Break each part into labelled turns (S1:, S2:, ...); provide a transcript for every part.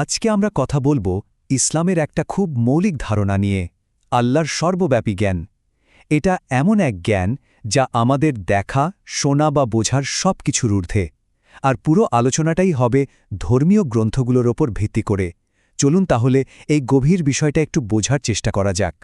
S1: আজকে আমরা কথা বলব ইসলামের একটা খুব মৌলিক ধারণা নিয়ে, আল্লাহর সর্বব্যাপী জ্ঞান। এটা এমন এক জ্ঞান যা আমাদের দেখা, শোনা বা বোঝার সব কিছুর ঊর্ধ্বে। আর পুরো আলোচনাটাই হবে ধর্মীয় গ্রন্থগুলোর ওপর ভিত্তি করে। চলুন তাহলে এই গভীর বিষয়টা একটু বোঝার চেষ্টা করা যাক।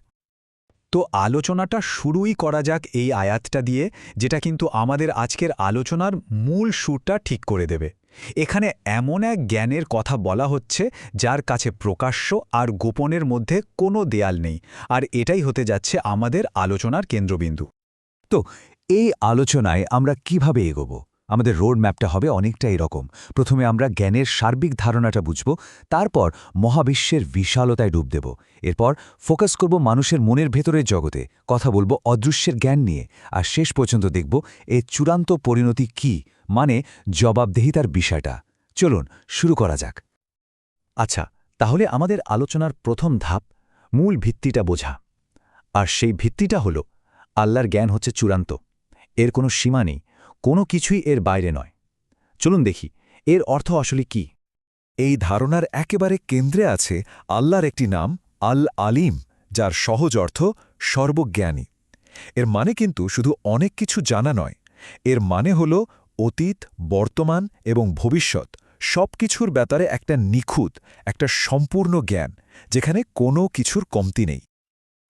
S1: তো আলোচনাটা শুরুই করা যাক এই আয়াতটা দিয়ে, যেটা কিন্তু আমাদের আজকের আলোচনার মূল সুরটা ঠিক করে দেবে। এখানে এমন এক জ্ঞানের কথা বলা হচ্ছে, যার কাছে প্রকাশ্য আর গোপনের মধ্যে কোনো দেয়াল নেই, আর এটাই হতে যাচ্ছে আমাদের আলোচনার কেন্দ্রবিন্দু। তো, এই আলোচনায় আমরা কীভাবে এগোব? আমাদের রোড ম্যাপটা হবে অনেকটা এরকম। প্রথমে আমরা জ্ঞানের সার্বিক ধারণাটা বুঝব, তারপর মহাবিশ্বের বিশালতায় ডুব দেব। এরপর ফোকাস করব মানুষের মনের ভেতরের জগতে, কথা বলব অদৃশ্যের জ্ঞান নিয়ে, আর শেষ পর্যন্ত দেখব এর চূড়ান্ত পরিণতি কি মানে জবাবদেহিতার বিষয়টা। চলুন, শুরু করা যাক। আচ্ছা তাহলে আমাদের আলোচনার প্রথম ধাপ, মূল ভিত্তিটা বোঝা। আর সেই ভিত্তিটা হল, আল্লাহর জ্ঞান হচ্ছে চূড়ান্ত। এর কোনো সীমা নেই, কোনো কিছুই এর বাইরে নয়। চলুন দেখি, এর অর্থ আসলে কি? এই ধারণার একেবারে কেন্দ্রে আছে আল্লাহর একটি নাম আল আলিম যার সহজ অর্থ সর্বজ্ঞানী। এর মানে কিন্তু শুধু অনেক কিছু জানা নয়, এর মানে হল অতীত, বর্তমান এবং ভবিষ্যৎ সব কিছুর ব্যাপারে একটা নিখুঁত, একটা সম্পূর্ণ জ্ঞান, যেখানে কোনো কিছুর কমতি নেই।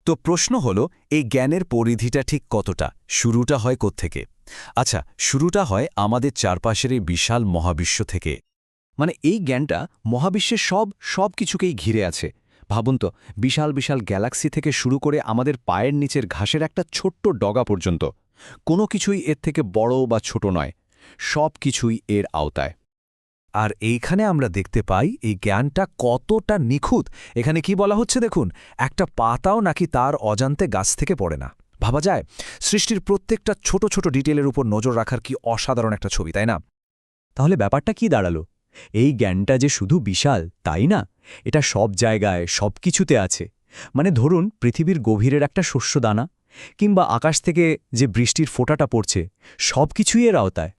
S1: তো প্রশ্ন হল, এই জ্ঞানের পরিধিটা ঠিক কতটা? শুরুটা হয় কোত্থেকে? আচ্ছা শুরুটা হয় আমাদের চারপাশের এই বিশাল মহাবিশ্ব থেকে। মানে এই জ্ঞানটা মহাবিশ্বের সব সব কিছুকেই ঘিরে আছে। ভাবুন তো, বিশাল বিশাল গ্যালাক্সি থেকে শুরু করে আমাদের পায়ের নিচের ঘাসের একটা ছোট্ট ডগা পর্যন্ত। কোনো কিছুই এর থেকে বড় বা ছোট নয়। সব কিছুই এর আওতায়। আর এইখানে আমরা দেখতে পাই এই জ্ঞানটা কতটা নিখুঁত। এখানে কি বলা হচ্ছে দেখুন, একটা পাতাও নাকি তার অজান্তে গাছ থেকে পড়ে না। ভাবা যায়, সৃষ্টির প্রত্যেকটা ছোট ছোট ডিটেলের উপর নজর রাখার কি অসাধারণ একটা ছবি, তাই না? তাহলে ব্যাপারটা কি দাঁড়াল? এই জ্ঞানটা যে শুধু বিশাল, তাই না? এটা সব জায়গায় সব কিছুতে আছে। মানে ধরুন, পৃথিবীর গভীরের একটা শস্যদানা, কিংবা আকাশ থেকে যে বৃষ্টির ফোঁটাটা পড়ছে সব কিছুই এর আওতায়।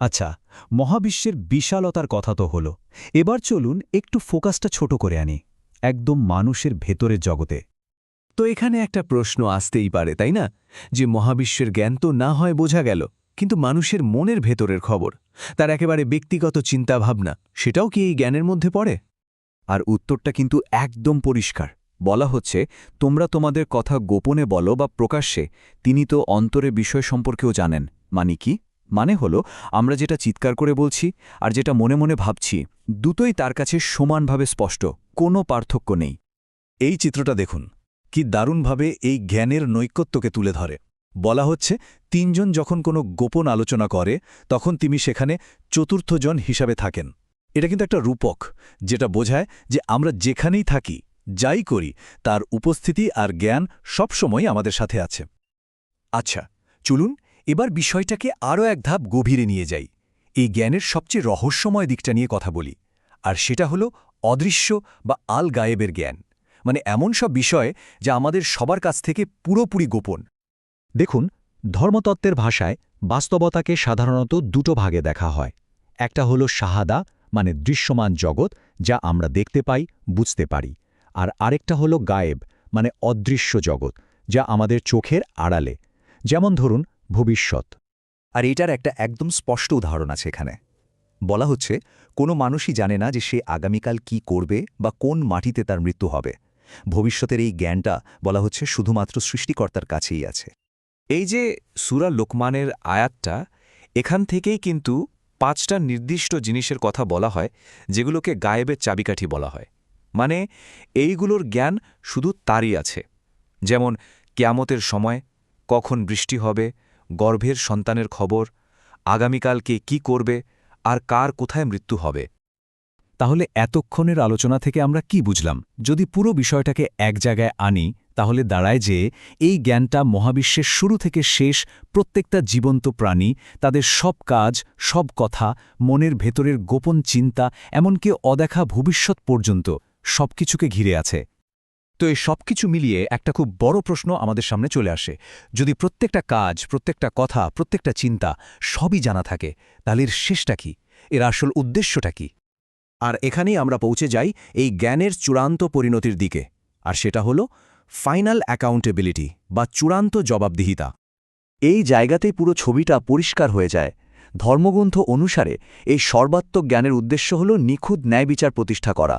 S1: আচ্ছা মহাবিশ্বের বিশালতার কথা তো হল। এবার চলুন একটু ফোকাসটা ছোট করে আনি, একদম মানুষের ভেতরের জগতে। তো এখানে একটা প্রশ্ন আসতেই পারে, তাই না? যে মহাবিশ্বের জ্ঞান তো না হয় বোঝা গেল, কিন্তু মানুষের মনের ভেতরের খবর, তার একেবারে ব্যক্তিগত চিন্তাভাবনা, সেটাও কি এই জ্ঞানের মধ্যে পড়ে? আর উত্তরটা কিন্তু একদম পরিষ্কার, বলা হচ্ছে, তোমরা তোমাদের কথা গোপনে বলো বা প্রকাশ্যে, তিনি তো অন্তরে বিষয় সম্পর্কেও জানেন মানে কি? মানে হলো, আমরা যেটা চিৎকার করে বলছি আর যেটা মনে মনে ভাবছি, দুটোই তার কাছে সমানভাবে স্পষ্ট, কোনো পার্থক্য নেই। এই চিত্রটা দেখুন, কি দারুণভাবে এই জ্ঞানের নৈকত্যকে তুলে ধরে। বলা হচ্ছে, তিনজন যখন কোনো গোপন আলোচনা করে, তখন তিনি সেখানে চতুর্থজন হিসাবে থাকেন। এটা কিন্তু একটা রূপক, যেটা বোঝায় যে আমরা যেখানেই থাকি, যাই করি, তার উপস্থিতি আর জ্ঞান সবসময় আমাদের সাথে আছে। আচ্ছা চলুন এবার বিষয়টাকে আরও এক ধাপ গভীরে নিয়ে যাই। এই জ্ঞানের সবচেয়ে রহস্যময় দিকটা নিয়ে কথা বলি। আর সেটা হলো অদৃশ্য বা আল গায়েবের জ্ঞান। মানে এমন সব বিষয় যা আমাদের সবার কাছ থেকে পুরোপুরি গোপন। দেখুন, ধর্মতত্ত্বের ভাষায় বাস্তবতাকে সাধারণত দুটো ভাগে দেখা হয়। একটা হলো শাহাদা মানে দৃশ্যমান জগৎ, যা আমরা দেখতে পাই, বুঝতে পারি। আর আরেকটা হলো গায়েব মানে অদৃশ্য জগৎ, যা আমাদের চোখের আড়ালে। যেমন ধরুন ভবিষ্যৎ। আর এটার একটা একদম স্পষ্ট উদাহরণ আছে এখানে। বলা হচ্ছে, কোনো মানুষই জানে না যে সে আগামীকাল কি করবে বা কোন মাটিতে তার মৃত্যু হবে। ভবিষ্যতের এই জ্ঞানটা বলা হচ্ছে শুধুমাত্র সৃষ্টিকর্তার কাছেই আছে। এই যে সুরা লোকমানের আয়াতটা, এখান থেকেই কিন্তু পাঁচটা নির্দিষ্ট জিনিসের কথা বলা হয়, যেগুলোকে গায়েবের চাবিকাঠি বলা হয়। মানে এইগুলোর জ্ঞান শুধু তারই আছে। যেমন, কেয়ামতের সময় কখন বৃষ্টি হবে গর্ভের সন্তানের খবর আগামীকাল কে কি করবে, আর কার কোথায় মৃত্যু হবে। তাহলে এতক্ষণের আলোচনা থেকে আমরা কি বুঝলাম? যদি পুরো বিষয়টাকে এক জায়গায় আনি, তাহলে দাঁড়ায় যে এই জ্ঞানটা মহাবিশ্বের শুরু থেকে শেষ প্রত্যেকটা জীবন্ত প্রাণী, তাদের সব কাজ, সব কথা, মনের ভেতরের গোপন চিন্তা, এমনকি অদেখা ভবিষ্যৎ পর্যন্ত সবকিছুকে ঘিরে আছে। তো এই সব কিছু মিলিয়ে একটা খুব বড় প্রশ্ন আমাদের সামনে চলে আসে। যদি প্রত্যেকটা কাজ, প্রত্যেকটা কথা, প্রত্যেকটা চিন্তা সবই জানা থাকে, তাহলে এর শেষটা কি? এর আসল উদ্দেশ্যটা কি?
S2: আর এখানেই আমরা পৌঁছে যাই এই জ্ঞানের চূড়ান্ত পরিণতির দিকে, আর সেটা হলো ফাইনাল অ্যাকাউন্টেবিলিটি বা চূড়ান্ত জবাবদিহিতা।
S3: এই জায়গাতেই পুরো ছবিটা পরিষ্কার হয়ে যায়। ধর্মগ্রন্থ অনুসারে এই সর্বাত্মক জ্ঞানের উদ্দেশ্য হল নিখুঁত ন্যায় বিচার প্রতিষ্ঠা করা।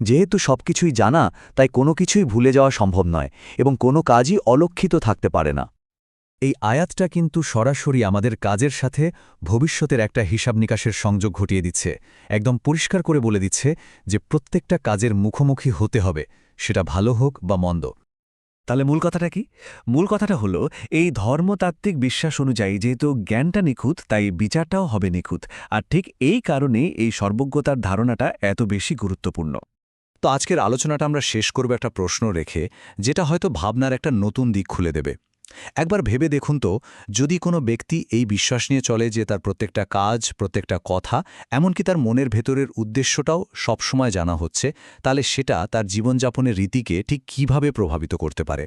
S3: যেহেতু সবকিছুই জানা, তাই কোনো কিছুই ভুলে যাওয়া সম্ভব নয় এবং কোনো কাজই অলক্ষিত থাকতে পারে না।
S1: এই আয়াতটা কিন্তু সরাসরি আমাদের কাজের সাথে ভবিষ্যতের একটা হিসাব নিকাশের সংযোগ ঘটিয়ে দিচ্ছে, একদম পরিষ্কার করে বলে দিচ্ছে যে প্রত্যেকটা কাজের মুখোমুখি হতে হবে, সেটা ভালো হোক বা মন্দ।
S4: তাহলে মূল কথাটা কি? মূল কথাটা হলো, এই ধর্মতাত্ত্বিক বিশ্বাস অনুযায়ী যেহেতু জ্ঞানটা নিখুঁত, তাই বিচারটাও হবে নিখুঁত, আর ঠিক এই কারণে এই সর্বজ্ঞতার ধারণাটা এত বেশি গুরুত্বপূর্ণ।
S1: তো আজকের আলোচনাটা আমরা শেষ করব একটা প্রশ্ন রেখে, যেটা হয়তো ভাবনার একটা নতুন দিক খুলে দেবে। একবার ভেবে দেখুন তো, যদি কোনো ব্যক্তি এই বিশ্বাস নিয়ে চলে যে তার প্রত্যেকটা কাজ, প্রত্যেকটা কথা, এমনকি তার মনের ভেতরের উদ্দেশ্যটাও সবসময় জানা হচ্ছে, তাহলে সেটা তার জীবনযাপনের রীতিকে ঠিক কীভাবে প্রভাবিত করতে পারে?